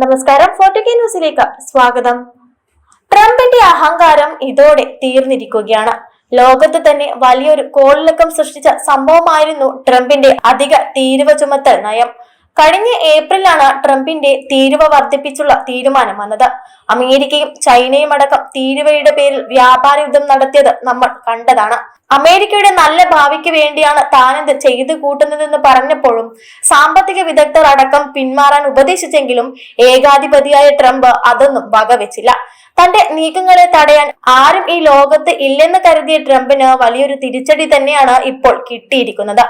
നമസ്കാരം ഫോർട്ടുകെ ന്യൂസിലേക്ക് സ്വാഗതം. ട്രംപിന്റെ അഹങ്കാരം ഇതോടെ തീർന്നിരിക്കുകയാണ്. ലോകത്ത് തന്നെ വലിയൊരു കോളിളക്കം സൃഷ്ടിച്ച സംഭവമായിരുന്നു ട്രംപിന്റെ അധിക തീരുവ ചുമത്തൽ നയം. കഴിഞ്ഞ ഏപ്രിലാണ് ട്രംപിന്റെ തീരുവ വർദ്ധിപ്പിച്ചുള്ള തീരുമാനം വന്നത്. അമേരിക്കയും ചൈനയും അടക്കം തീരുവയുടെ പേരിൽ വ്യാപാര യുദ്ധം നടത്തിയത് നമ്മൾ കണ്ടതാണ്. അമേരിക്കയുടെ നല്ല ഭാവിക്ക് വേണ്ടിയാണ് താനെന്ത് ചെയ്തു കൂട്ടുന്നതെന്ന് പറഞ്ഞപ്പോഴും സാമ്പത്തിക വിദഗ്ധർ അടക്കം പിന്മാറാൻ ഉപദേശിച്ചെങ്കിലും ഏകാധിപതിയായ ട്രംപ് അതൊന്നും വകവെച്ചില്ല. തന്റെ നീക്കങ്ങളെ തടയാൻ ആരും ഈ ലോകത്ത് ഇല്ലെന്ന് കരുതിയ ട്രംപിന് വലിയൊരു തിരിച്ചടി തന്നെയാണ് ഇപ്പോൾ കിട്ടിയിരിക്കുന്നത്.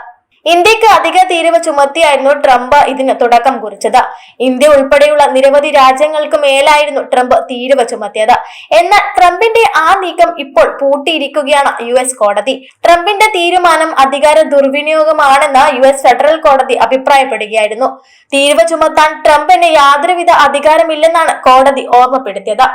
ഇന്ത്യയ്ക്ക് അധിക തീരുവ ചുമത്തിയായിരുന്നു ട്രംപ് ഇതിന് തുടക്കം കുറിച്ചത്. ഇന്ത്യ ഉൾപ്പെടെയുള്ള നിരവധി രാജ്യങ്ങൾക്ക് മേലായിരുന്നു ട്രംപ് തീരുവ ചുമത്തിയത്. എന്നാൽ ട്രംപിന്റെ ആ നീക്കം ഇപ്പോൾ പൂട്ടിയിരിക്കുകയാണ് യു എസ് കോടതി. ട്രംപിന്റെ തീരുമാനം അധികാര ദുർവിനിയോഗമാണെന്ന് യു എസ് ഫെഡറൽ കോടതി അഭിപ്രായപ്പെടുകയായിരുന്നു. തീരുവ ചുമത്താൻ ട്രംപിന് യാതൊരുവിധ അധികാരമില്ലെന്നാണ് കോടതി ഓർമ്മപ്പെടുത്തിയത്.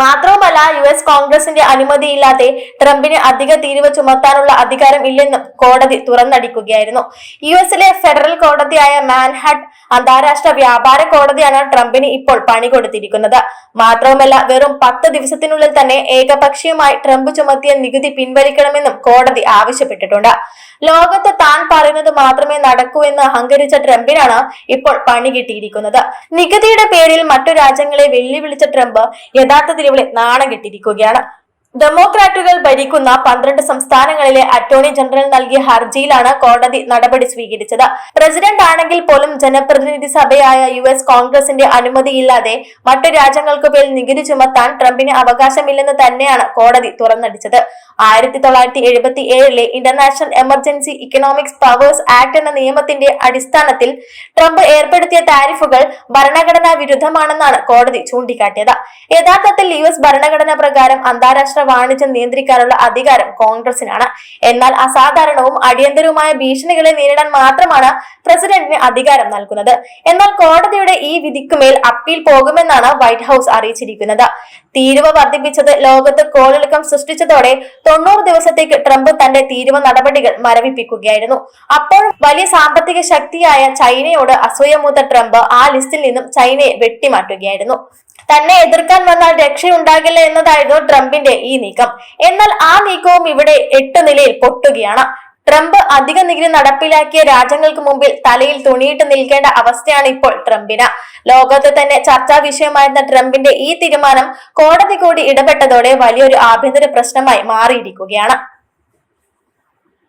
മാത്രവുമല്ല യു എസ് കോൺഗ്രസിന്റെ അനുമതിയില്ലാതെ ട്രംപിന് അധിക തീരുവ ചുമത്താനുള്ള അധികാരം ഇല്ലെന്നും കോടതി തുറന്നടിക്കുകയായിരുന്നു. യു എസിലെ ഫെഡറൽ കോടതിയായ മാൻഹാട്ട് അന്താരാഷ്ട്ര വ്യാപാര കോടതിയാണ് ട്രംപിന് ഇപ്പോൾ പണി കൊടുത്തിരിക്കുന്നത്. മാത്രവുമല്ല വെറും പത്ത് ദിവസത്തിനുള്ളിൽ തന്നെ ഏകപക്ഷീയമായി ട്രംപ് ചുമത്തിയ നികുതി പിൻവലിക്കണമെന്നും കോടതി ആവശ്യപ്പെട്ടിട്ടുണ്ട്. ലോകത്ത് താൻ പറയുന്നത് മാത്രമേ നടക്കൂ എന്ന് അഹങ്കരിച്ച ട്രംപിനാണ് ഇപ്പോൾ പണി കിട്ടിയിരിക്കുന്നത്. നികുതിയുടെ പേരിൽ മറ്റു രാജ്യങ്ങളെ വെല്ലുവിളിച്ച ട്രംപ് യഥാർത്ഥത്തിൽ നാണം കെട്ടിയിരിക്കുകയാണ് ഡെമോക്രാറ്റുകൾ ഭരിക്കുന്ന പന്ത്രണ്ട് സംസ്ഥാനങ്ങളിലെ അറ്റോർണി ജനറൽ നൽകിയ ഹർജിയിലാണ് കോടതി നടപടി സ്വീകരിച്ചത്. പ്രസിഡന്റ് ആണെങ്കിൽ പോലും ജനപ്രതിനിധി സഭയായ യു എസ് കോൺഗ്രസിന്റെ അനുമതിയില്ലാതെ മറ്റു രാജ്യങ്ങൾക്ക് മേൽ നികുതി ചുമത്താൻ ട്രംപിന് അവകാശമില്ലെന്ന് തന്നെയാണ് കോടതി തുറന്നടിച്ചത്. ആയിരത്തി തൊള്ളായിരത്തി എഴുപത്തി ഏഴിലെ international emergency economics powers act എന്ന നിയമത്തിന്റെ അടിസ്ഥാനത്തിൽ ട്രംപ് ഏർപ്പെടുത്തിയ താരിഫുകൾ ഭരണഘടനാ വിരുദ്ധമാണെന്നാണ് കോടതി ചൂണ്ടിക്കാട്ടിയത്. യഥാർത്ഥത്തിൽ യു എസ് ഭരണഘടന പ്രകാരം അന്താരാഷ്ട്ര വാണിജ്യം നിയന്ത്രിക്കാനുള്ള അധികാരം കോൺഗ്രസിനാണ്. എന്നാൽ അസാധാരണവും അടിയന്തരവുമായ ഭീഷണികളെ നേരിടാൻ മാത്രമാണ് പ്രസിഡന്റിന് അധികാരം നൽകുന്നത്. എന്നാൽ കോടതിയുടെ ഈ വിധിക്കുമേൽ അപ്പീൽ പോകുമെന്നാണ് വൈറ്റ് ഹൌസ് അറിയിച്ചിരിക്കുന്നത്. തീരുവ വർദ്ധിപ്പിച്ചത് ലോകത്ത് കോളിളക്കം സൃഷ്ടിച്ചതോടെ തൊണ്ണൂറ് ദിവസത്തേക്ക് ട്രംപ് തന്റെ തീരുവ നടപടികൾ മരവിപ്പിക്കുകയായിരുന്നു. അപ്പോൾ വലിയ സാമ്പത്തിക ശക്തിയായ ചൈനയോട് അസൂയമൂത്ത ട്രംപ് ആ ലിസ്റ്റിൽ നിന്നും ചൈനയെ വെട്ടിമാറ്റുകയായിരുന്നു. തന്നെ എതിർക്കാൻ വന്നാൽ രക്ഷയുണ്ടാകില്ല എന്നതായിരുന്നു ട്രംപിന്റെ ഈ നീക്കം. എന്നാൽ ആ നീക്കവും ഇവിടെ എട്ട് നിലയിൽ പൊട്ടുകയാണ്. ട്രംപ് അധിക നികുതി നടപ്പിലാക്കിയ രാജ്യങ്ങൾക്ക് മുമ്പിൽ തലയിൽ തുണിയിട്ട് നിൽക്കേണ്ട അവസ്ഥയാണ് ഇപ്പോൾ ട്രംപിന്. ലോകത്ത് തന്നെ ചർച്ചാ വിഷയമായിരുന്ന ട്രംപിന്റെ ഈ തീരുമാനം കോടതി കൂടി ഇടപെട്ടതോടെ വലിയൊരു ആഭ്യന്തര പ്രശ്നമായി മാറിയിരിക്കുകയാണ്.